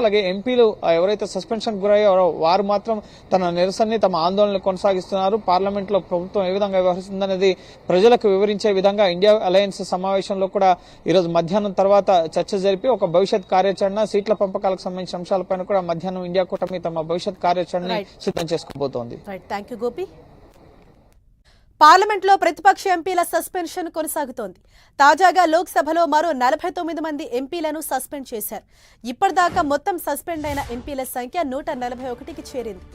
అలాగే ఎంపీలు ఎవరైతే సస్పెన్షన్ గురయ్యారో వారు మాత్రం తన నిరసనని తమ ఆందోళన కొనసాగిస్తున్నారు. పార్లమెంట్లో ప్రభుత్వం ఏ విధంగా వ్యవహరిస్తుందనేది ప్రజలకు వివరించే విధంగా ఇండియా అలయన్స్ సమావేశంలో కూడా ఈరోజు మధ్యాహ్నం తర్వాత చర్చ జరిపి ఒక భవిష్యత్ కార్యాచరణ సీట్ల పంపకాలకు సంబంధించిన అంశాలపైన కూడా మధ్యాహ్నం ఇండియా కూటమి తమ భవిష్యత్ కార్యాచరణని సిద్ధం చేసుకోబోతోంది. గోపి పార్లమెంట్లో ప్రతిపక్ష ఎంపీల సస్పెన్షన్ కొనసాగుతోంది. తాజాగా లోక్సభలో మరో నలభై తొమ్మిది మంది ఎంపీలను సస్పెండ్ చేశారు. ఇప్పటిదాకా మొత్తం సస్పెండ్ అయిన ఎంపీల సంఖ్య నూట నలభై ఒకటికి చేరింది.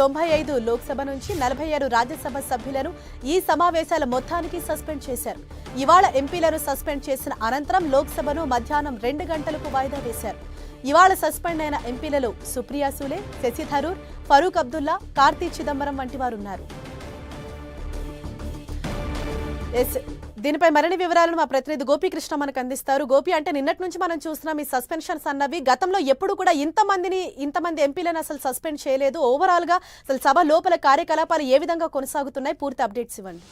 తొంభై ఐదు లోక్సభ నుంచి నలభై ఆరు రాజ్యసభ సభ్యులను ఈ సమావేశాల మొత్తానికి సస్పెండ్ చేశారు. ఇవాళ ఎంపీలను సస్పెండ్ చేసిన అనంతరం లోక్సభను మధ్యాహ్నం రెండు గంటలకు వాయిదా వేశారు. ఇవాళ సస్పెండ్ అయిన ఎంపీలలో సుప్రియా సూలే శశి థరూర్ ఫరూక్ అబ్దుల్లా కార్తీ చిదంబరం వంటి వారున్నారు. దీనిపై మరిన్ని వివరాలను మా ప్రతినిధి గోపీకృష్ణ మనకు అందిస్తారు. గోపి అంటే నిన్నటి నుంచి మనం చూస్తున్నాం ఈ సస్పెన్షన్స్ అన్నవి. గతంలో ఎప్పుడు కూడా ఇంతమందిని ఇంతమంది ఎంపీలను అసలు సస్పెండ్ చేయలేదు. ఓవరాల్గా అసలు సభ లోపల కార్యకలాపాలు ఏ విధంగా కొనసాగుతున్నాయి? పూర్తి అప్డేట్స్ ఇవ్వండి.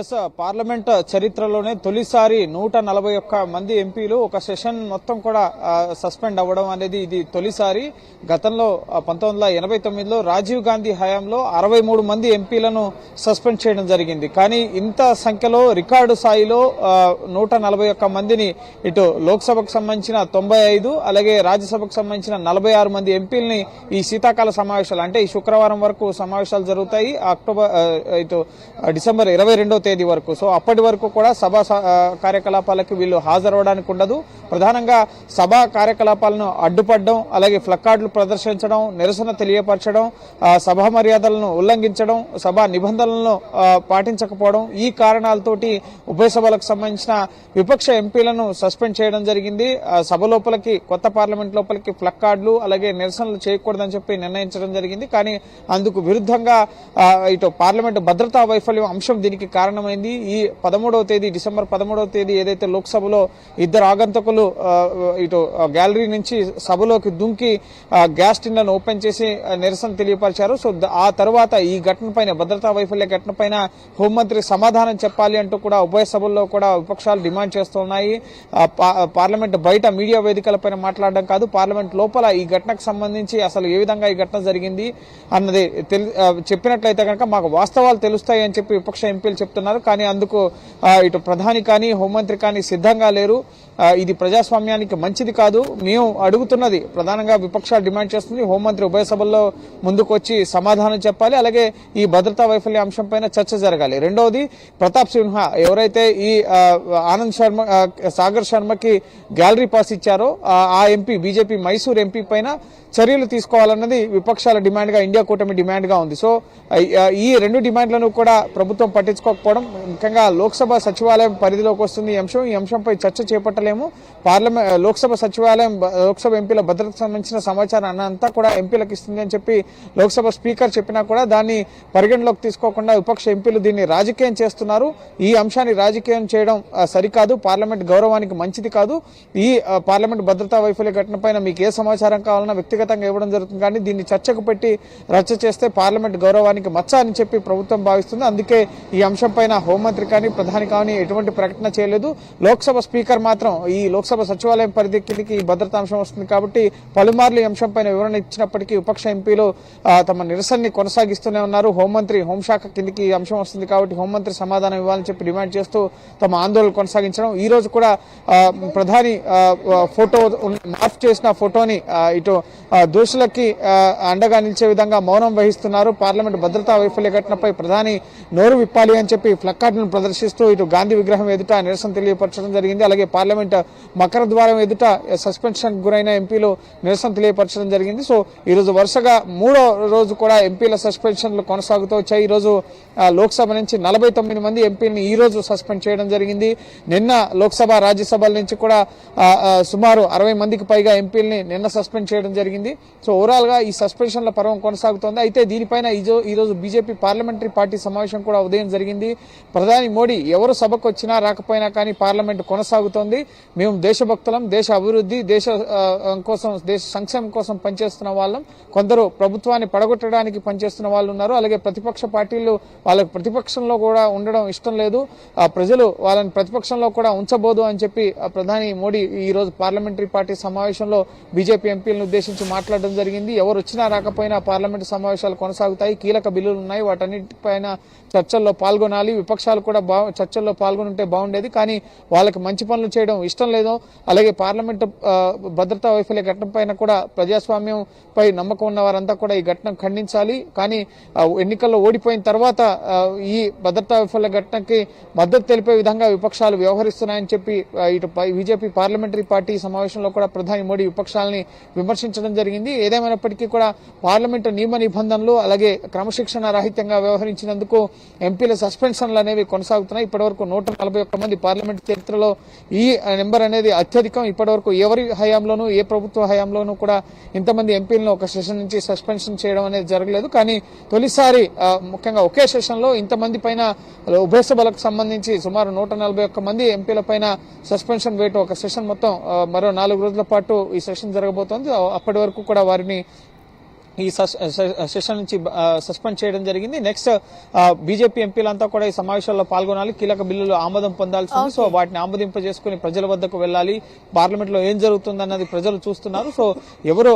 ఎస్ పార్లమెంట్ చరిత్రలోనే తొలిసారి నూట నలభై ఒక్క మంది ఎంపీలు ఒక సెషన్ మొత్తం కూడా సస్పెండ్ అవ్వడం అనేది ఇది తొలిసారి. గతంలో పంతొమ్మిది వందల ఎనభై తొమ్మిదిలో రాజీవ్ గాంధీ హయాంలో అరవై మూడు మంది ఎంపీలను సస్పెండ్ చేయడం జరిగింది. కానీ ఇంత సంఖ్యలో రికార్డు స్థాయిలో నూట నలభై ఒక్క మందిని ఇటు లోక్సభకు సంబంధించిన తొంభై ఐదు అలాగే రాజ్యసభకు సంబంధించిన నలభై ఆరు మంది ఎంపీలని ఈ శీతాకాల సమావేశాలు అంటే ఈ శుక్రవారం వరకు సమావేశాలు జరుగుతాయి. అక్టోబర్ ఇటు డిసెంబర్ ఇరవై రెండో తేదీ వరకు. సో అప్పటి వరకు కూడా సభ కార్యకలాపాలకు వీళ్ళు హాజరవడానికి ఉండదు. ప్రధానంగా సభా కార్యకలాపాలను అడ్డుపడడం అలాగే ఫ్లక్కార్డులు ప్రదర్శించడం నిరసన తెలియపరచడం సభ సభా మర్యాదలను ఉల్లంఘించడం సభా నిబంధనలను పాటించకపోవడం ఈ కారణాలతోటి ఉభయ సభలకు సంబంధించిన విపక్ష ఎంపీలను సస్పెండ్ చేయడం జరిగింది. సభ లోపలికి కొత్త పార్లమెంట్ లోపలికి ఫ్లక్కార్డులు అలాగే నిరసనలు చేయకూడదని చెప్పి నిర్ణయించడం జరిగింది. కానీ అందుకు విరుద్ధంగా ఇటు పార్లమెంట్ భద్రతా వైఫల్యం అంశం దీనికి కారణం కారణమైంది ఈ పదమూడవ తేదీ డిసెంబర్ పదమూడవ తేదీ ఏదైతే లోక్సభలో ఇద్దరు ఆగంతకులు ఇటు గ్యాలరీ నుంచి సభలోకి దుంకి గ్యాస్ టిన్లను ఓపెన్ చేసి నిరసన తెలియపరిచారు. సో ఆ తర్వాత ఈ ఘటన పైన భద్రతా వైఫల్య ఘటన పైన హోంమంత్రి సమాధానం చెప్పాలి అంటూ కూడా ఉభయ సభల్లో కూడా విపక్షాలు డిమాండ్ చేస్తున్నాయి పార్లమెంట్ బయట మీడియా వేదికలపైన మాట్లాడడం కాదు. పార్లమెంట్ లోపల ఈ ఘటనకు సంబంధించి అసలు ఏ విధంగా ఈ ఘటన జరిగింది అన్నది తెలి- చెప్పినట్లయితే కనుక మాకు వాస్తవాలు తెలుస్తాయి అని చెప్పి విపక్ష ఎంపీలు చెప్తున్నారు. కానీ అందుకు ఇటు ప్రధాని కానీ హోంమంత్రి కానీ సిద్ధంగా లేరు. ఇది ప్రజాస్వామ్యానికి మంచిది కాదు. మేము అడుగుతున్నది ప్రధానంగా విపక్షాలు డిమాండ్ చేస్తుంది. హోంమంత్రి ఉభయ సభల్లో ముందుకు వచ్చి సమాధానం చెప్పాలి. అలాగే ఈ భద్రతా వైఫల్య అంశంపైన చర్చ జరగాలి. రెండవది ప్రతాప్ సింహ ఎవరైతే ఈ ఆనంద్ శర్మ సాగర్ శర్మకి గ్యాలరీ పాస్ ఇచ్చారో ఆ ఎంపీ బీజేపీ మైసూర్ ఎంపీ పైన చర్యలు తీసుకోవాలన్నది విపక్షాల డిమాండ్గా ఇండియా కూటమి డిమాండ్గా ఉంది. సో ఈ రెండు డిమాండ్లను కూడా ప్రభుత్వం పట్టించుకోకపోవడం ముఖ్యంగా లోక్సభ సచివాలయం పరిధిలోకి వస్తుంది ఈ అంశం. ఈ అంశంపై చర్చ చేపట్టలేము పార్లమెంట్ లోక్సభ సచివాలయం లోక్సభ ఎంపీల భద్రతకు సంబంధించిన సమాచారం అంతా కూడా ఎంపీలకు ఇస్తుంది అని చెప్పి లోక్సభ స్పీకర్ చెప్పినా కూడా దాన్ని పరిగణలోకి తీసుకోకుండా విపక్ష ఎంపీలు దీన్ని రాజకీయం చేస్తున్నారు. ఈ అంశాన్ని రాజకీయం చేయడం సరికాదు. పార్లమెంట్ గౌరవానికి మంచిది కాదు. ఈ పార్లమెంట్ భద్రతా వైఫల్య ఘటన పైన మీకు ఏ సమాచారం కావాలన్నా వ్యక్తిగతంగా ఇవ్వడం జరుగుతుంది. కానీ దీన్ని చర్చకు పెట్టి రచ్చ చేస్తే పార్లమెంట్ గౌరవానికి మచ్చ అని చెప్పి ప్రభుత్వం భావిస్తుంది. అందుకే ఈ అంశం పైన హోంమంత్రి కానీ ప్రధాని కానీ ఎటువంటి ప్రకటన చేయలేదు. లోక్సభ స్పీకర్ మాత్రం ఈ లోక్సభ సచివాలయం పరిధి కిందకి భద్రతా అంశం వస్తుంది కాబట్టి పలుమార్లు ఈ అంశం పైన వివరణ ఇచ్చినప్పటికీ విపక్ష ఎంపీలు తమ నిరసనని కొనసాగిస్తూనే ఉన్నారు. హోంమంత్రి హోంశాఖ కిందకి ఈ అంశం వస్తుంది కాబట్టి హోంమంత్రి సమాధానం ఇవ్వాలని చెప్పి డిమాండ్ చేస్తూ తమ ఆందోళన కొనసాగించడం. ఈ రోజు కూడా ప్రధాని ఫోటో మార్ఫ్ చేసిన ఫోటోని ఇటు దోషులకి అండగా నిలిచే విధంగా మౌనం వహిస్తున్నారు. పార్లమెంట్ భద్రతా వైఫల్య ఘటనపై ప్రధాని నోరు విప్పాలి అని చెప్పి ఫ్లక్కార్డును ప్రదర్శిస్తూ ఇటు గాంధీ విగ్రహం ఎదుట నిరసన తెలియపరచడం జరిగింది. అలాగే పార్లమెంట్ మకర ద్వారం ఎదుట సస్పెన్షన్ గురైన ఎంపీలు నిరసన తెలియపరచడం జరిగింది. సో ఈ రోజు వరుసగా మూడో రోజు కూడా ఎంపీల సస్పెన్షన్లు కొనసాగుతూ వచ్చాయి. ఈరోజు లోక్సభ నుంచి నలభై తొమ్మిది మంది ఎంపీని ఈ రోజు సస్పెండ్ చేయడం జరిగింది. నిన్న లోక్సభ రాజ్యసభల నుంచి కూడా సుమారు అరవై మందికి పైగా ఎంపీలని నిన్న సస్పెండ్ చేయడం జరిగింది. సో ఓవరాల్గా ఈ సస్పెన్షన్ల పర్వం కొనసాగుతోంది. అయితే దీనిపైన ఈరోజు బీజేపీ పార్లమెంటరీ పార్టీ సమావేశం కూడా ఉదయం జరిగింది. ప్రధాని మోడీ ఎవరు సభకు వచ్చినా రాకపోయినా కానీ పార్లమెంట్ కొనసాగుతోంది. మేము దేశభక్తులం దేశ అభివృద్ధి దేశ కోసం దేశ సంక్షేమం కోసం పనిచేస్తున్న వాళ్ళం. కొందరు ప్రభుత్వాన్ని పడగొట్టడానికి పనిచేస్తున్న వాళ్ళు ఉన్నారు. అలాగే ప్రతిపక్ష పార్టీలు వాళ్ళకి ప్రతిపక్షంలో కూడా ఉండడం ఇష్టం లేదు. ఆ ప్రజలు వాళ్ళని ప్రతిపక్షంలో కూడా ఉంచబోదు అని చెప్పి ప్రధాని మోడీ ఈ రోజు పార్లమెంటరీ పార్టీ సమావేశంలో బీజేపీ ఎంపీలను ఉద్దేశించి మాట్లాడడం జరిగింది. ఎవరు వచ్చినా రాకపోయినా పార్లమెంటు సమావేశాలు కొనసాగుతాయి. కీలక బిల్లులు ఉన్నాయి. వాటన్నిటిపైన చర్చల్లో పాల్గొనాలి. విపక్షాలు కూడా బా చర్చల్లో పాల్గొని ఉంటే బాగుండేది. కానీ వాళ్ళకి మంచి పనులు చేయడం ఇష్టం లేదు. అలాగే పార్లమెంటు భద్రతా వైఫల్య ఘటన పైన కూడా ప్రజాస్వామ్యంపై నమ్మకం ఉన్న వారంతా కూడా ఈ ఘటన ఖండించాలి. కానీ ఎన్నికల్లో ఓడిపోయిన తర్వాత ఈ భద్రతా వైఫల్య ఘటనకి మద్దతు తెలిపే విధంగా విపక్షాలు వ్యవహరిస్తున్నాయని చెప్పి ఇటు బీజేపీ పార్లమెంటరీ పార్టీ సమావేశంలో కూడా ప్రధాని మోడీ విపక్షాలని విమర్శించడం జరిగింది. ఏదేమైనప్పటికీ కూడా పార్లమెంటు నియమ నిబంధనలు అలాగే క్రమశిక్షణ రాహిత్యంగా వ్యవహరించినందుకు ఎంపీల సస్పెన్షన్లు అనేవి కొనసాగుతున్నాయి. ఇప్పటివరకు నూట నలభై ఒక్క మంది పార్లమెంట్ చరిత్రలో ఈ నెంబర్ అనేది అత్యధికం. ఇప్పటివరకు ఎవరి హయాంలోనూ ఏ ప్రభుత్వ హయాంలోనూ కూడా ఇంతమంది ఎంపీలను ఒక సెషన్ నుంచి సస్పెన్షన్ చేయడం అనేది జరగలేదు. కానీ తొలిసారి ముఖ్యంగా ఒకే సెషన్లో ఇంతమంది పైన ఉభయ సభలకు సంబంధించి సుమారు నూట నలభై ఒక్క మంది ఎంపీల పైన సస్పెన్షన్ వేటు ఒక సెషన్ మొత్తం మరో నాలుగు రోజుల పాటు ఈ సెషన్ జరగబోతోంది. అప్పటి వరకు కూడా వారిని ఈ సెషన్ నుంచి సస్పెండ్ చేయడం జరిగింది. నెక్స్ట్ బీజేపీ ఎంపీలంతా కూడా ఈ సమావేశాల్లో పాల్గొనాలి కీలక బిల్లులు ఆమోదం పొందాల్సి ఉంది సో వాటిని ఆమోదింపజేసుకుని ప్రజల వద్దకు వెళ్ళాలి. పార్లమెంట్లో ఏం జరుగుతుందన్నది ప్రజలు చూస్తున్నారు. సో ఎవరు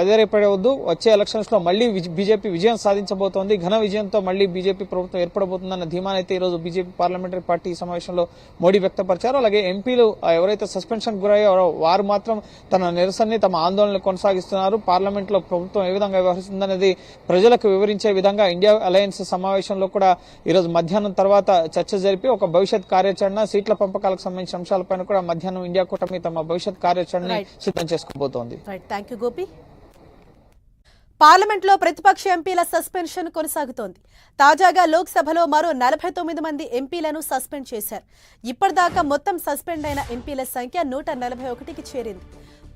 అదేరేపడవద్దు వచ్చే ఎలక్షన్స్లో మళ్ళీ బీజేపీ విజయం సాధించబోతోంది. ఘన విజయంతో మళ్ళీ బీజేపీ ప్రభుత్వం ఏర్పడబోతుందన్న ధీమానైతే ఈ రోజు బీజేపీ పార్లమెంటరీ పార్టీ సమావేశంలో మోడీ వ్యక్తపరిచారు. అలాగే ఎంపీలు ఎవరైతే సస్పెన్షన్ గురయ్యారో వారు మాత్రం తన నిరసనని తమ ఆందోళన కొనసాగిస్తున్నారు. పార్లమెంట్లో ప్రభుత్వం ఏ విధంగా వ్యవహరిస్తుందనేది ప్రజలకు వివరించే విధంగా ఇండియా అలయన్స్ సమావేశంలో కూడా ఈ రోజు మధ్యాహ్నం తర్వాత చర్చ జరిపి ఒక భవిష్యత్ కార్యాచరణ సీట్ల పంపకాలకు సంబంధించిన అంశాలపైన కూడా మధ్యాహ్నం ఇండియా కూటమి తమ భవిష్యత్ కార్యాచరణని Right. సిద్ధం చేసుకోబోతోంది. పార్లమెంట్లో ప్రతిపక్ష ఎంపీల సస్పెన్షన్ కొనసాగుతోంది. తాజాగా లోక్సభలో మరో నలభై తొమ్మిది మంది ఎంపీలను సస్పెండ్ చేశారు. ఇప్పటిదాకా మొత్తం సస్పెండ్ అయిన ఎంపీల సంఖ్య నూట నలభై ఒకటికి చేరింది.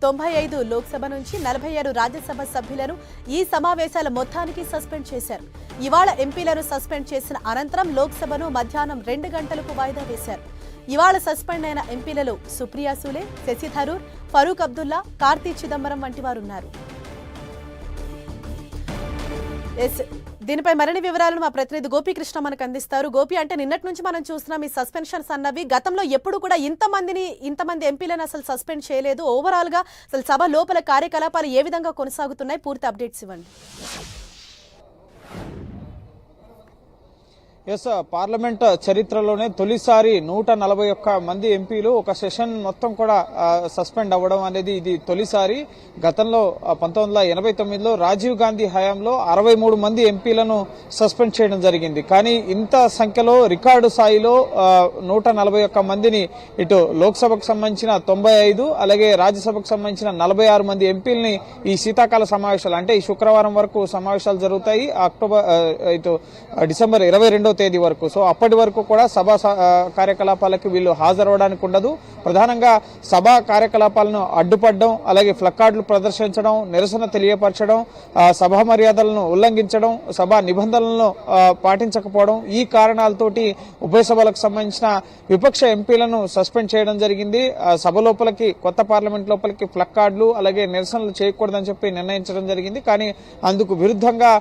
తొంభై ఐదు లోక్సభ నుంచి నలభై ఆరు రాజ్యసభ సభ్యులను ఈ సమావేశాల మొత్తానికి సస్పెండ్ చేశారు. ఇవాళ ఎంపీలను సస్పెండ్ చేసిన అనంతరం లోక్సభను మధ్యాహ్నం రెండు గంటలకు వాయిదా వేశారు. ఇవాళ సస్పెండ్ అయిన ఎంపీలలో సుప్రియా సూలే శశి థరూర్ ఫరూక్ అబ్దుల్లా కార్తీ చిదంబరం వంటి వారున్నారు. ఎస్ దీనిపై మరిన్ని వివరాలను మా ప్రతినిధి గోపీకృష్ణ మనకు అందిస్తారు. గోపి అంటే నిన్నటి నుంచి మనం చూస్తున్నాం ఈ సస్పెన్షన్స్ అన్నవి. గతంలో ఎప్పుడు కూడా ఇంతమందిని ఇంతమంది ఎంపీలను అసలు సస్పెండ్ చేయలేదు. ఓవరాల్గా అసలు సభ లోపల కార్యకలాపాలు ఏ విధంగా కొనసాగుతున్నాయి? పూర్తి అప్డేట్స్ ఇవ్వండి. ఎస్ పార్లమెంట్ uh, చరిత్రలోనే తొలిసారి నూట నలభై ఒక్క మంది ఎంపీలు ఒక సెషన్ మొత్తం కూడా సస్పెండ్ అవ్వడం అనేది ఇది తొలిసారి. గతంలో పంతొమ్మిది వందల ఎనభై తొమ్మిదిలో రాజీవ్ గాంధీ హయాంలో అరవై మూడు మంది ఎంపీలను సస్పెండ్ చేయడం జరిగింది. కానీ ఇంత సంఖ్యలో రికార్డు స్థాయిలో నూట నలభై ఒక్క మందిని ఇటు లోక్సభకు సంబంధించిన తొంభై ఐదు అలాగే రాజ్యసభకు సంబంధించిన నలభై ఆరు మంది ఎంపీలని ఈ శీతాకాల సమావేశాలు అంటే ఈ శుక్రవారం వరకు సమావేశాలు జరుగుతాయి. అక్టోబర్ ఇటు డిసెంబర్ ఇరవై రెండో తేదీ వరకు. సో అప్పటి వరకు కూడా సభా స- కార్యకలాపాలకు వీళ్ళు హాజరవడానికి ఉండదు. ప్రధానంగా సభా కార్యకలాపాలను అడ్డుపడడం అలాగే ఫ్లక్కార్డులు ప్రదర్శించడం నిరసన తెలియపరచడం సభా మర్యాదలను ఉల్లంఘించడం సభా నిబంధనలను పాటించకపోవడం ఈ కారణాలతోటి ఉభయ సభలకు సంబంధించిన విపక్ష ఎంపీలను సస్పెండ్ చేయడం జరిగింది. సభ లోపలికి కొత్త పార్లమెంట్ లోపలికి ఫ్లక్కార్డులు అలాగే నిరసనలు చేయకూడదని చెప్పి నిర్ణయించడం జరిగింది. కానీ అందుకు విరుద్ధంగా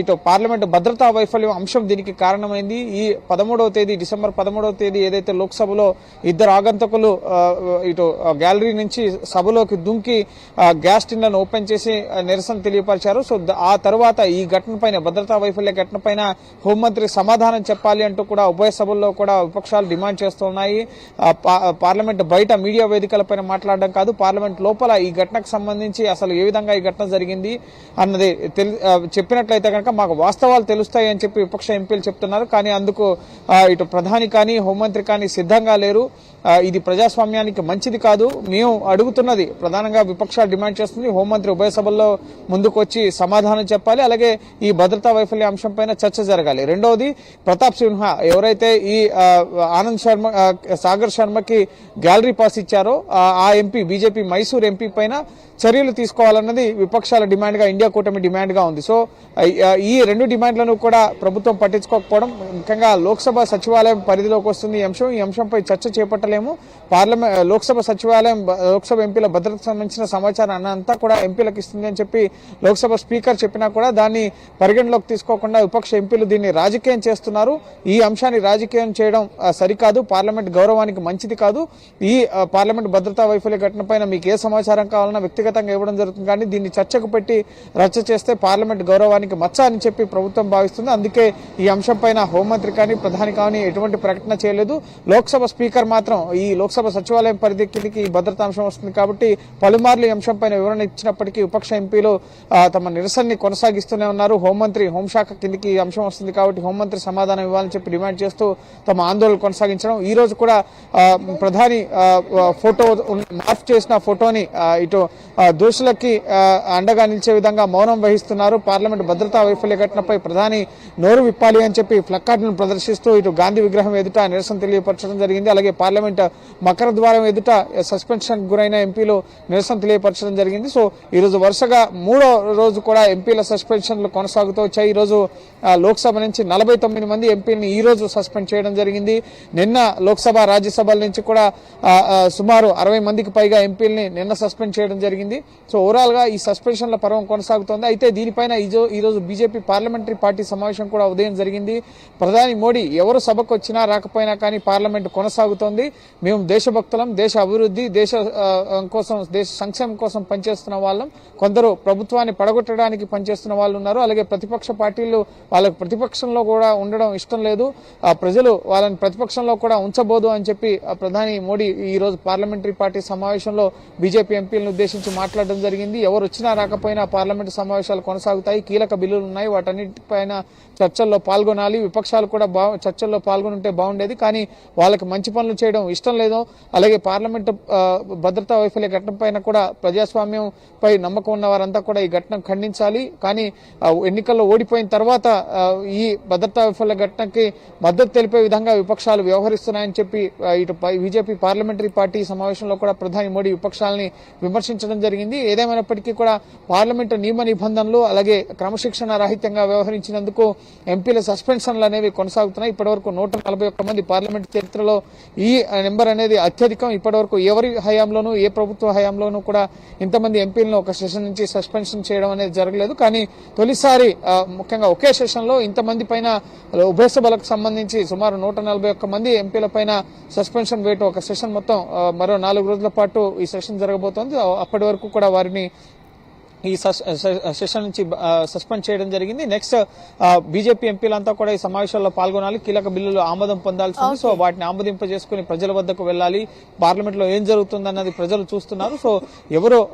ఇటు పార్లమెంటు భద్రతా వైఫల్యం అంశం దీనికి కారణం కారణమైంది ఈ పదమూడవ తేదీ డిసెంబర్ పదమూడవ తేదీ ఏదైతే లోక్సభలో ఇద్దరు ఆగంతకులు ఇటు గ్యాలరీ నుంచి సభలోకి దుంకి గ్యాస్ టిన్లను ఓపెన్ చేసి నిరసన తెలియపరిచారు. సో ఆ తర్వాత ఈ ఘటన పైన భద్రతా వైఫల్య ఘటన పైన హోంమంత్రి సమాధానం చెప్పాలి అంటూ కూడా ఉభయ సభల్లో కూడా విపక్షాలు డిమాండ్ చేస్తున్నాయి. పా- పార్లమెంట్ బయట మీడియా వేదికలపైన మాట్లాడడం కాదు పార్లమెంట్ లోపల ఈ ఘటనకు సంబంధించి అసలు ఏ విధంగా ఈ ఘటన జరిగింది అన్నది తెలి- చెప్పినట్లయితే కనుక మాకు వాస్తవాలు తెలుస్తాయి అని చెప్పి విపక్ష ఎంపీలు చెప్తున్నారు. కానీ అందుకు ఇటు ప్రధాని కానీ హోంమంత్రి కానీ సిద్ధంగా లేరు. ఇది ప్రజాస్వామ్యానికి మంచిది కాదు. మేము అడుగుతున్నది ప్రధానంగా విపక్షాలు డిమాండ్ చేస్తుంది. హోంమంత్రి ఉభయ సభల్లో ముందుకు వచ్చి సమాధానం చెప్పాలి. అలాగే ఈ భద్రతా వైఫల్య అంశం పైన చర్చ జరగాలి. రెండవది ప్రతాప్ సింహ ఎవరైతే ఈ ఆనంద్ శర్మ సాగర్ శర్మకి గ్యాలరీ పాస్ ఇచ్చారో ఆ, ఎంపీ బీజేపీ మైసూర్ ఎంపీ పైన చర్యలు తీసుకోవాలన్నది విపక్షాల డిమాండ్గా ఇండియా కూటమి డిమాండ్గా ఉంది. సో ఈ రెండు డిమాండ్లను కూడా ప్రభుత్వం పట్టించుకోకపోతే చేయకపోవడం ముఖ్యంగా లోక్సభ సచివాలయం పరిధిలోకి వస్తుంది ఈ అంశం. ఈ అంశంపై చర్చ చేపట్టలేము. పార్లమెంట్ లోక్సభ సచివాలయం లోక్సభ ఎంపీల భద్రతకు సంబంధించిన సమాచారం అంతా కూడా ఎంపీలకు ఇస్తుంది అని చెప్పి లోక్సభ స్పీకర్ చెప్పినా కూడా దాన్ని పరిగణలోకి తీసుకోకుండా విపక్ష ఎంపీలు దీన్ని రాజకీయం చేస్తున్నారు. ఈ అంశాన్ని రాజకీయం చేయడం సరికాదు. పార్లమెంట్ గౌరవానికి మంచిది కాదు. ఈ పార్లమెంట్ భద్రతా వైఫల్య ఘటనపైన మీకు ఏ సమాచారం కావాలన్నా వ్యక్తిగతంగా ఇవ్వడం జరుగుతుంది. కానీ దీన్ని చర్చకు పెట్టి రచ్చ చేస్తే పార్లమెంట్ గౌరవానికి మచ్చ అని చెప్పి ప్రభుత్వం భావిస్తుంది. అందుకే ఈ అంశం దీనిపైన హోంమంత్రి కానీ ప్రధాని కానీ ఎటువంటి ప్రకటన చేయలేదు. లోక్సభ స్పీకర్ మాత్రం ఈ లోక్సభ సచివాలయం పరిధి కిందికి ఈ భద్రతా అంశం వస్తుంది కాబట్టి పలుమార్లు ఈ అంశంపైన వివరణ ఇచ్చినప్పటికీ విపక్ష ఎంపీలు తమ నిరసనని కొనసాగిస్తూనే ఉన్నారు. హోంమంత్రి హోంశాఖ కిందికి ఈ అంశం వస్తుంది కాబట్టి హోంమంత్రి సమాధానం ఇవ్వాలని చెప్పి డిమాండ్ చేస్తూ తమ ఆందోళన కొనసాగించడం. ఈ రోజు కూడా ప్రధాని ఫోటో మార్ఫ్ చేసిన ఫోటోని ఇటు దోషులకి అండగా నిలిచే విధంగా మౌనం వహిస్తున్నారు. పార్లమెంట్ భద్రతా వైఫల్య ఘటనపై ప్రధాని నోరు విప్పాలి అని చెప్పి ప్లక్కార్డును ప్రదర్శిస్తూ ఇటు గాంధీ విగ్రహం ఎదుట నిరసన తెలియపరచడం జరిగింది. అలాగే పార్లమెంట్ మకర ద్వారం ఎదుట సస్పెన్షన్ గురైన ఎంపీలు నిరసన తెలియపరచడం జరిగింది. సో ఈ రోజు వరుసగా మూడో రోజు కూడా ఎంపీల సస్పెన్షన్లు కొనసాగుతూ వచ్చాయి. ఈరోజు లోక్సభ నుంచి నలభై తొమ్మిది మంది ఎంపీలని ఈ రోజు సస్పెండ్ చేయడం జరిగింది. నిన్న లోక్సభ రాజ్యసభల నుంచి కూడా సుమారు అరవై మందికి పైగా ఎంపీలని నిన్న సస్పెండ్ చేయడం జరిగింది. సో ఓవరాల్గా ఈ సస్పెన్షన్ల పర్వం కొనసాగుతోంది. అయితే దీనిపైన ఈరోజు బీజేపీ పార్లమెంటరీ పార్టీ సమావేశం కూడా ఉదయం జరిగింది. ప్రధాని మోడీ ఎవరు సభకు వచ్చినా రాకపోయినా కానీ పార్లమెంట్ కొనసాగుతోంది. మేము దేశభక్తులం దేశ అభివృద్ధి దేశ కోసం దేశ సంక్షేమం కోసం పనిచేస్తున్న వాళ్ళం. కొందరు ప్రభుత్వాన్ని పడగొట్టడానికి పనిచేస్తున్న వాళ్ళు ఉన్నారు. అలాగే ప్రతిపక్ష పార్టీలు వాళ్ళకు ప్రతిపక్షంలో కూడా ఉండడం ఇష్టం లేదు. ఆ ప్రజలు వాళ్ళని ప్రతిపక్షంలో కూడా ఉంచబోదు అని చెప్పి ప్రధాని మోడీ ఈ రోజు పార్లమెంటరీ పార్టీ సమావేశంలో బీజేపీ ఎంపీలను ఉద్దేశించి మాట్లాడడం జరిగింది. ఎవరు వచ్చినా రాకపోయినా పార్లమెంటు సమావేశాలు కొనసాగుతాయి. కీలక బిల్లులు ఉన్నాయి. వాటన్నిటిపైన చర్చల్లో పాల్గొనాలి. విపక్షాలు కూడా బా చర్చల్లో పాల్గొని ఉంటే బాగుండేది. కానీ వాళ్ళకి మంచి పనులు చేయడం ఇష్టం లేదు. అలాగే పార్లమెంటు భద్రతా వైఫల్య ఘటన పైన కూడా ప్రజాస్వామ్యం పై నమ్మకం ఉన్న వారంతా కూడా ఈ ఘటన ఖండించాలి. కానీ ఎన్నికల్లో ఓడిపోయిన తర్వాత ఈ భద్రతా వైఫల్య ఘటనకి మద్దతు తెలిపే విధంగా విపక్షాలు వ్యవహరిస్తున్నాయని చెప్పి ఇటు బీజేపీ పార్లమెంటరీ పార్టీ సమావేశంలో కూడా ప్రధాని మోడీ విపక్షాలని విమర్శించడం జరిగింది. ఏదేమైనప్పటికీ కూడా పార్లమెంటు నియమ నిబంధనలు అలాగే క్రమశిక్షణ రాహిత్యంగా వ్యవహరించినందుకు ఎంపీల సస్పెన్షన్లు అనేవి కొనసాగుతున్నాయి. ఇప్పటివరకు నూట నలభై ఒక్క మంది పార్లమెంట్ చరిత్రలో ఈ నెంబర్ అనేది అత్యధికం. ఇప్పటివరకు ఎవరి హయాంలోనూ ఏ ప్రభుత్వ హయాంలోనూ కూడా ఇంతమంది ఎంపీలను ఒక సెషన్ నుంచి సస్పెన్షన్ చేయడం అనేది జరగలేదు. కానీ తొలిసారి ముఖ్యంగా ఒకే సెషన్లో ఇంతమంది పైన ఉభయ సభలకు సంబంధించి సుమారు నూట నలభై ఒక్క మంది ఎంపీల పైన సస్పెన్షన్ వేయటం ఒక సెషన్ మొత్తం మరో నాలుగు రోజుల పాటు ఈ సెషన్ జరగబోతోంది. అప్పటి వరకు కూడా వారిని ఈ సెషన్ నుంచి సస్పెండ్ చేయడం జరిగింది. నెక్స్ట్ బీజేపీ ఎంపీలంతా కూడా ఈ సమావేశాల్లో పాల్గొనాలి. కీలక బిల్లులు ఆమోదం పొందాల్సి ఉంది సో వాటిని ఆమోదింపజేసుకుని ప్రజల వద్దకు వెళ్ళాలి. పార్లమెంట్లో ఏం జరుగుతుందన్నది ప్రజలు చూస్తున్నారు. సో ఎవరు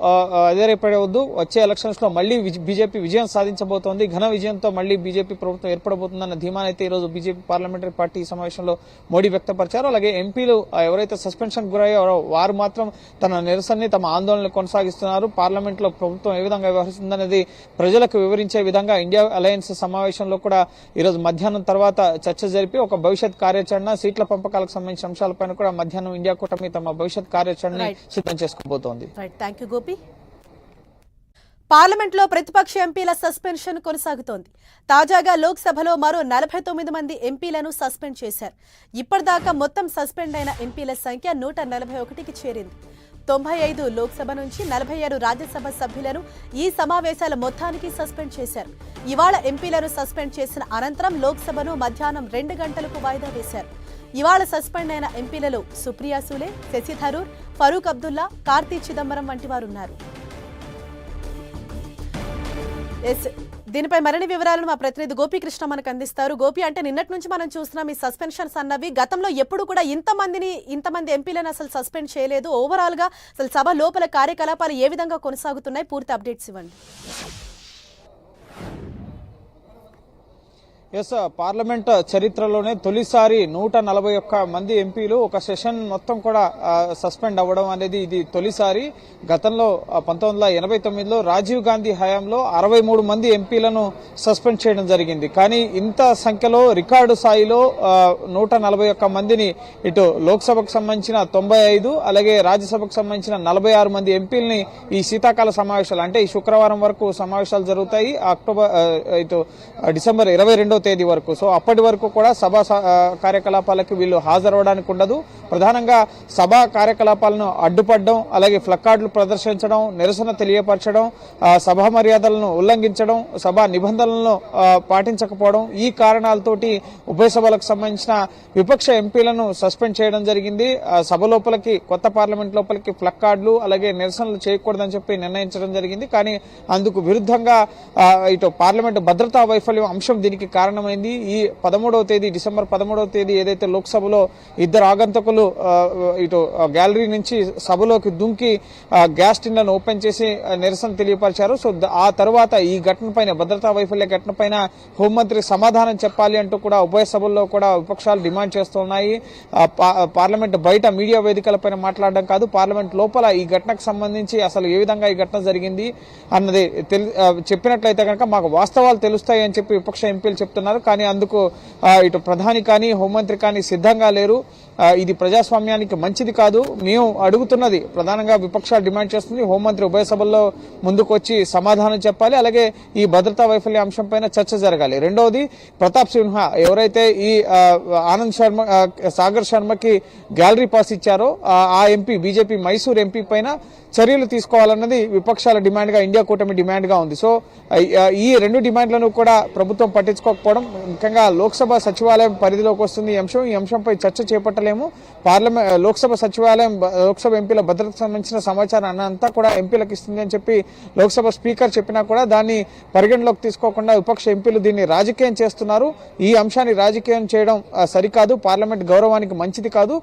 అధైర్యపడవద్దు వచ్చే ఎలక్షన్స్లో మళ్ళీ విజ- బీజేపీ విజయం సాధించబోతోంది. ఘన విజయంతో మళ్ళీ బీజేపీ ప్రభుత్వం ఏర్పడబోతుందన్న ధీమానైతే ఈ రోజు బీజేపీ పార్లమెంటరీ పార్టీ సమావేశంలో మోడీ వ్యక్తపరిచారు. అలాగే ఎంపీలు ఎవరైతే సస్పెన్షన్ గురయ్యారో వారు మాత్రం తన నిరసనని తమ ఆందోళనలు కొనసాగిస్తున్నారు. పార్లమెంట్లో ప్రభుత్వం ఏ విధంగా వ్యవహరిస్తుందనేది ప్రజలకు వివరించే విధంగా ఇండియా అలయన్స్ సమావేశంలో కూడా ఈ రోజు మధ్యాహ్నం తర్వాత చర్చ జరిపి ఒక భవిష్యత్ కార్యాచరణ సీట్ల పంపకాలకు సంబంధించిన అంశాలపైన కూడా మధ్యాహ్నం ఇండియా కూటమి తమ భవిష్యత్ కార్యాచరణని Right. సిద్ధం చేసుకోబోతోంది. గోపి పార్లమెంట్లో ప్రతిపక్ష ఎంపీల సస్పెన్షన్ కొనసాగుతోంది. తాజాగా లోక్సభలో మరో నలభై తొమ్మిది మంది ఎంపీలను సస్పెండ్ చేశారు. ఇప్పటిదాకా మొత్తం సస్పెండ్ అయిన ఎంపీల సంఖ్య నూట నలభై ఒకటికి చేరింది. తొంభై ఐదు లోక్సభ నుంచి నలభై ఆరు రాజ్యసభ సభ్యులను ఈ సమావేశాల మొత్తానికి సస్పెండ్ చేశారు. ఇవాళ ఎంపీలను సస్పెండ్ చేసిన అనంతరం లోక్సభను మధ్యాహ్నం రెండు గంటలకు వాయిదా వేశారు. ఇవాళ సస్పెండ్ అయిన ఎంపీలలో సుప్రియా సూలే శశి థరూర్ ఫరూక్ అబ్దుల్లా కార్తీ చిదంబరం వంటి వారు ఉన్నారు ఎస్ దీనిపై మరిన్ని వివరాలను మా ప్రతినిధి గోపీకృష్ణ మనకు అందిస్తారు. గోపి అంటే నిన్నటి నుంచి మనం చూస్తున్నాం ఈ సస్పెన్షన్స్ అన్నవి. గతంలో ఎప్పుడు కూడా ఇంతమందిని ఇంతమంది ఎంపీలను అసలు సస్పెండ్ చేయలేదు. ఓవరాల్గా అసలు సభ లోపల కార్యకలాపాలు ఏ విధంగా కొనసాగుతున్నాయి? పూర్తి అప్డేట్స్ ఇవ్వండి. ఎస్ పార్లమెంట్ uh, చరిత్రలోనే తొలిసారి నూట నలభై ఒక్క మంది ఎంపీలు ఒక సెషన్ మొత్తం కూడా సస్పెండ్ అవ్వడం అనేది ఇది తొలిసారి. గతంలో పంతొమ్మిది వందల ఎనభై తొమ్మిదిలో రాజీవ్ గాంధీ హయాంలో అరవై మూడు మంది ఎంపీలను సస్పెండ్ చేయడం జరిగింది. కానీ ఇంత సంఖ్యలో రికార్డు స్థాయిలో నూట నలభై ఒక్క మందిని ఇటు లోక్సభకు సంబంధించిన తొంభై ఐదు అలాగే రాజ్యసభకు సంబంధించిన నలభై ఆరు మంది ఎంపీలని ఈ శీతాకాల సమావేశాలు అంటే ఈ శుక్రవారం వరకు సమావేశాలు జరుగుతాయి. అక్టోబర్ ఇటు డిసెంబర్ ఇరవై రెండో తేదీ వరకు. సో అప్పటి వరకు కూడా సభా స- కార్యకలాపాలకు వీళ్ళు హాజరవడానికి ఉండదు. ప్రధానంగా సభా కార్యకలాపాలను అడ్డుపడడం అలాగే ఫ్లక్కార్డులు ప్రదర్శించడం నిరసన తెలియపరచడం సభా మర్యాదలను ఉల్లంఘించడం సభా నిబంధనలను పాటించకపోవడం ఈ కారణాలతోటి ఉభయ సభలకు సంబంధించిన విపక్ష ఎంపీలను సస్పెండ్ చేయడం జరిగింది. సభ లోపలికి కొత్త పార్లమెంట్ లోపలికి ఫ్లక్కార్డులు అలాగే నిరసనలు చేయకూడదని చెప్పి నిర్ణయించడం జరిగింది. కానీ అందుకు విరుద్ధంగా ఇటు పార్లమెంటు భద్రతా వైఫల్యం అంశం దీనికి కారణం కారణమైంది. ఈ పదమూడవ తేదీ డిసెంబర్ పదమూడవ తేదీ ఏదైతే లోక్సభలో ఇద్దరు ఆగంతకులు ఇటు గ్యాలరీ నుంచి సభలోకి దుంకి గ్యాస్ టిన్లను ఓపెన్ చేసి నిరసన తెలియపరిచారు. సో ఆ తర్వాత ఈ ఘటన పైన భద్రతా వైఫల్య ఘటన పైన హోంమంత్రి సమాధానం చెప్పాలి అంటూ కూడా ఉభయ సభల్లో కూడా విపక్షాలు డిమాండ్ చేస్తున్నాయి. పా- పార్లమెంట్ బయట మీడియా వేదికలపైన మాట్లాడడం కాదు పార్లమెంట్ లోపల ఈ ఘటనకు సంబంధించి అసలు ఏ విధంగా ఈ ఘటన జరిగింది అన్నది తెలి- చెప్పినట్లయితే కనుక మాకు వాస్తవాలు తెలుస్తాయి అని చెప్పి విపక్ష ఎంపీలు చెప్తున్నారు. కానీ అందుకు ఇటు ప్రధాని కానీ హోంమంత్రి కానీ సిద్ధంగా లేరు. ఇది ప్రజాస్వామ్యానికి మంచిది కాదు. మేము అడుగుతున్నది ప్రధానంగా విపక్షాలు డిమాండ్ చేస్తుంది. హోంమంత్రి ఉభయ సభల్లో ముందుకొచ్చి సమాధానం చెప్పాలి. అలాగే ఈ భద్రతా వైఫల్య అంశంపైన చర్చ జరగాలి. రెండవది ప్రతాప్ సిన్హ ఎవరైతే ఈ ఆనంద్ శర్మ సాగర్ శర్మకి గ్యాలరీ పాస్ ఇచ్చారో ఆ- ఎంపీ బీజేపీ మైసూర్ ఎంపీ పైన చర్యలు తీసుకోవాలన్నది విపక్షాల డిమాండ్గా ఇండియా కూటమి డిమాండ్గా ఉంది. సో ఈ రెండు డిమాండ్లను కూడా ప్రభుత్వం పట్టించుకోకపోవడం ముఖ్యంగా లోక్సభ సచివాలయం పరిధిలోకి వస్తుంది ఈ అంశం. ఈ అంశంపై చర్చ చేపట్టలేము. పార్లమెంట్ లోక్సభ సచివాలయం లోక్సభ ఎంపీల భద్రతకు సంబంధించిన సమాచారం అంతా కూడా ఎంపీలకు ఇస్తుంది అని చెప్పి లోక్సభ స్పీకర్ చెప్పినా కూడా దాన్ని పరిగణలోకి తీసుకోకుండా విపక్ష ఎంపీలు దీన్ని రాజకీయం చేస్తున్నారు. ఈ అంశాన్ని రాజకీయం చేయడం సరికాదు. పార్లమెంట్ గౌరవానికి మంచిది కాదు.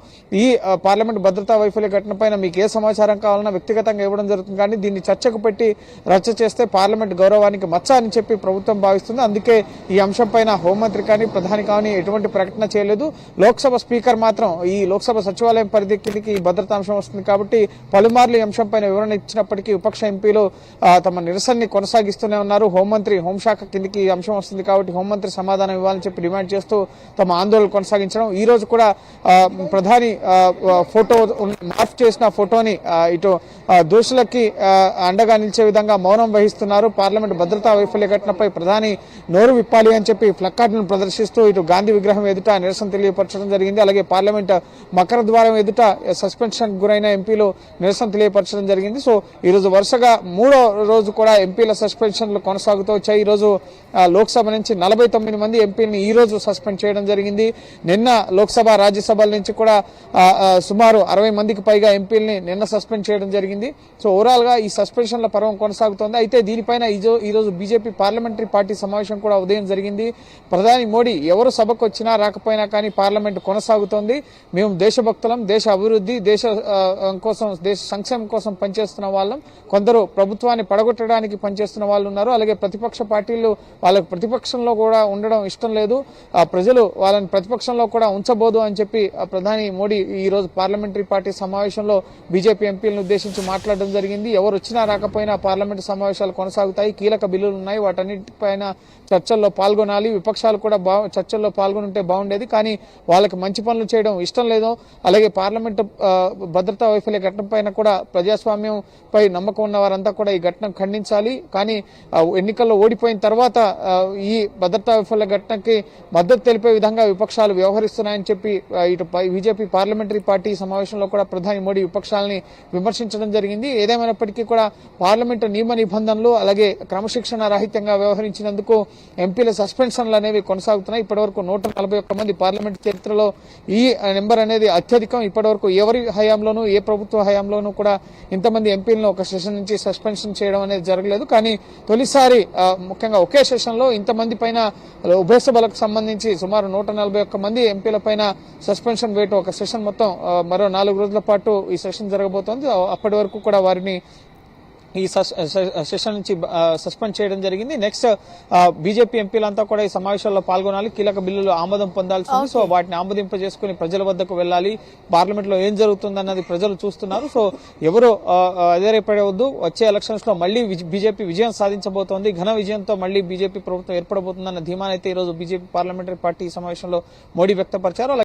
ఈ పార్లమెంట్ భద్రతా వైఫల్య ఘటనపైన మీకు ఏ సమాచారం కావాలన్నా వ్యక్తిగతంగా ఇవ్వడం జరుగుతుంది. కానీ దీన్ని చర్చకు పెట్టి రచ్చ చేస్తే పార్లమెంట్ గౌరవానికి మచ్చ అని చెప్పి ప్రభుత్వం భావిస్తుంది. అందుకే ఈ అంశం పైన హోంమంత్రి కానీ ప్రధాని కానీ ఎటువంటి ప్రకటన చేయలేదు. లోక్సభ స్పీకర్ మాత్రం ఈ లోక్సభ సచివాలయం పరిధి కిందకి ఈ భద్రతా అంశం వస్తుంది కాబట్టి పలుమార్లు ఈ అంశం పైన వివరణ ఇచ్చినప్పటికీ విపక్ష ఎంపీలు తమ నిరసనని కొనసాగిస్తూనే ఉన్నారు. హోంమంత్రి హోంశాఖ కిందకి ఈ అంశం వస్తుంది కాబట్టి హోంమంత్రి సమాధానం ఇవ్వాలని చెప్పి డిమాండ్ చేస్తూ తమ ఆందోళన కొనసాగించడం. ఈ రోజు కూడా ప్రధాని ఫోటో మార్ఫ్ చేసిన ఫోటోని ఇటు దోషులకి అండగా నిలిచే విధంగా మౌనం వహిస్తున్నారు. పార్లమెంట్ భద్రతా వైఫల్య ఘటనపై ప్రధాని నోరు విప్పాలి అని చెప్పి ప్లక్కార్డులను ప్రదర్శిస్తూ ఇటు గాంధీ విగ్రహం ఎదుట నిరసన తెలియపరచడం జరిగింది. అలాగే పార్లమెంట్ మకర ద్వారం ఎదుట సస్పెన్షన్ గురైన ఎంపీలు నిరసన తెలియపరచడం జరిగింది. సో ఈ రోజు వరుసగా మూడో రోజు కూడా ఎంపీల సస్పెన్షన్లు కొనసాగుతూ వచ్చాయి. ఈ రోజు లోక్సభ నుంచి నలభై తొమ్మిది మంది ఎంపీలని ఈ రోజు సస్పెండ్ చేయడం జరిగింది. నిన్న లోక్సభ రాజ్యసభల నుంచి కూడా సుమారు అరవై మందికి పైగా ఎంపీలని నిన్న సస్పెండ్ చేయడం జరిగింది. సో ఓవరాల్గా ఈ సస్పెన్షన్ల పర్వం కొనసాగుతోంది. అయితే దీనిపైన ఈ ఈ రోజు బీజేపీ పార్లమెంటరీ పార్టీ సమావేశం కూడా ఉదయం జరిగింది. ప్రధాని మోడీ ఎవరు సభకు వచ్చినా రాకపోయినా కానీ పార్లమెంట్ కొనసాగుతోంది. మేము దేశభక్తులం దేశ అభివృద్ధి దేశ కోసం దేశ సంక్షేమం కోసం పనిచేస్తున్న వాళ్ళం. కొందరు ప్రభుత్వాన్ని పడగొట్టడానికి పనిచేస్తున్న వాళ్ళు ఉన్నారు. అలాగే ప్రతిపక్ష పార్టీలు వాళ్ళకు ప్రతిపక్షంలో కూడా ఉండడం ఇష్టం లేదు. ఆ ప్రజలు వాళ్ళని ప్రతిపక్షంలో కూడా ఉంచబోదు అని చెప్పి ప్రధాని మోడీ ఈ రోజు పార్లమెంటరీ పార్టీ సమావేశంలో బీజేపీ ఎంపీలను ఉద్దేశించి మాట్లాడడం జరిగింది. ఎవరు వచ్చినా రాకపోయినా పార్లమెంట్ సమావేశాలు కొనసాగుతాయి. కీలక బిల్లులు ఉన్నాయి. వాటన్నిటిపైన చర్చల్లో పాల్గొనాలి విపక్షాలు కూడా బా చర్చల్లో పాల్గొని ఉంటే బాగుండేది కానీ వాళ్ళకి మంచి పనులు చేయడం ఇష్టం లేదు. అలాగే పార్లమెంట్ భద్రతా వైఫల్య ఘటన పైన కూడా ప్రజాస్వామ్యం పై నమ్మకం ఉన్న వారంతా కూడా ఈ ఘటన ఖండించాలి. కానీ ఎన్నికల్లో ఓడిపోయిన తర్వాత ఈ భద్రతా వైఫల్య ఘటనకి మద్దతు తెలిపే విధంగా విపక్షాలు వ్యవహరిస్తున్నాయని చెప్పి ఇటు బీజేపీ పార్లమెంటరీ పార్టీ సమావేశంలో కూడా ప్రధాని మోడీ విపక్షాలని విమర్శించడం జరిగింది. ఏదేమైనప్పటికీ కూడా పార్లమెంటు నియమ నిబంధనలు అలాగే క్రమశిక్షణ రాహిత్యంగా వ్యవహరించినందుకు ఎంపీల సస్పెండ్ సస్పెన్షన్లు అనేవి కొనసాగుతున్నాయి. ఇప్పటివరకు నూట నలభై ఒక్క మంది పార్లమెంట్ చరిత్రలో ఈ నెంబర్ అనేది అత్యధికం. ఇప్పటివరకు ఎవరి హయాంలోనూ ఏ ప్రభుత్వ హయాంలోనూ కూడా ఇంతమంది ఎంపీలను ఒక సెషన్ నుంచి సస్పెన్షన్ చేయడం అనేది జరగలేదు. కానీ తొలిసారి ముఖ్యంగా ఒకే సెషన్లో ఇంతమంది పైన ఉభయ సభలకు సంబంధించి సుమారు నూట నలభై ఒక్క మంది ఎంపీల పైన సస్పెన్షన్ వేయటం ఒక సెషన్ మొత్తం మరో నాలుగు రోజుల పాటు ఈ సెషన్ జరగబోతోంది. అప్పటి వరకు కూడా వారిని ఈ సెషన్ నుంచి సస్పెండ్ చేయడం జరిగింది. నెక్స్ట్ బీజేపీ ఎంపీలంతా కూడా ఈ సమావేశాల్లో పాల్గొనాలి. కీలక బిల్లులు ఆమోదం పొందాల్సి ఉంది. సో వాటిని ఆమోదింపజేసుకుని ప్రజల వద్దకు వెళ్ళాలి. పార్లమెంట్లో ఏం జరుగుతుందన్నది ప్రజలు చూస్తున్నారు. సో ఎవరు అధైర్యపడవద్దు వచ్చే ఎలక్షన్స్లో మళ్ళీ బీజేపీ విజయం సాధించబోతోంది. ఘన విజయంతో మళ్ళీ బీజేపీ ప్రభుత్వం ఏర్పడబోతుందన్న ధీమానైతే ఈ రోజు బీజేపీ పార్లమెంటరీ పార్టీ సమావేశంలో మోడీ వ్యక్తపరిచారు.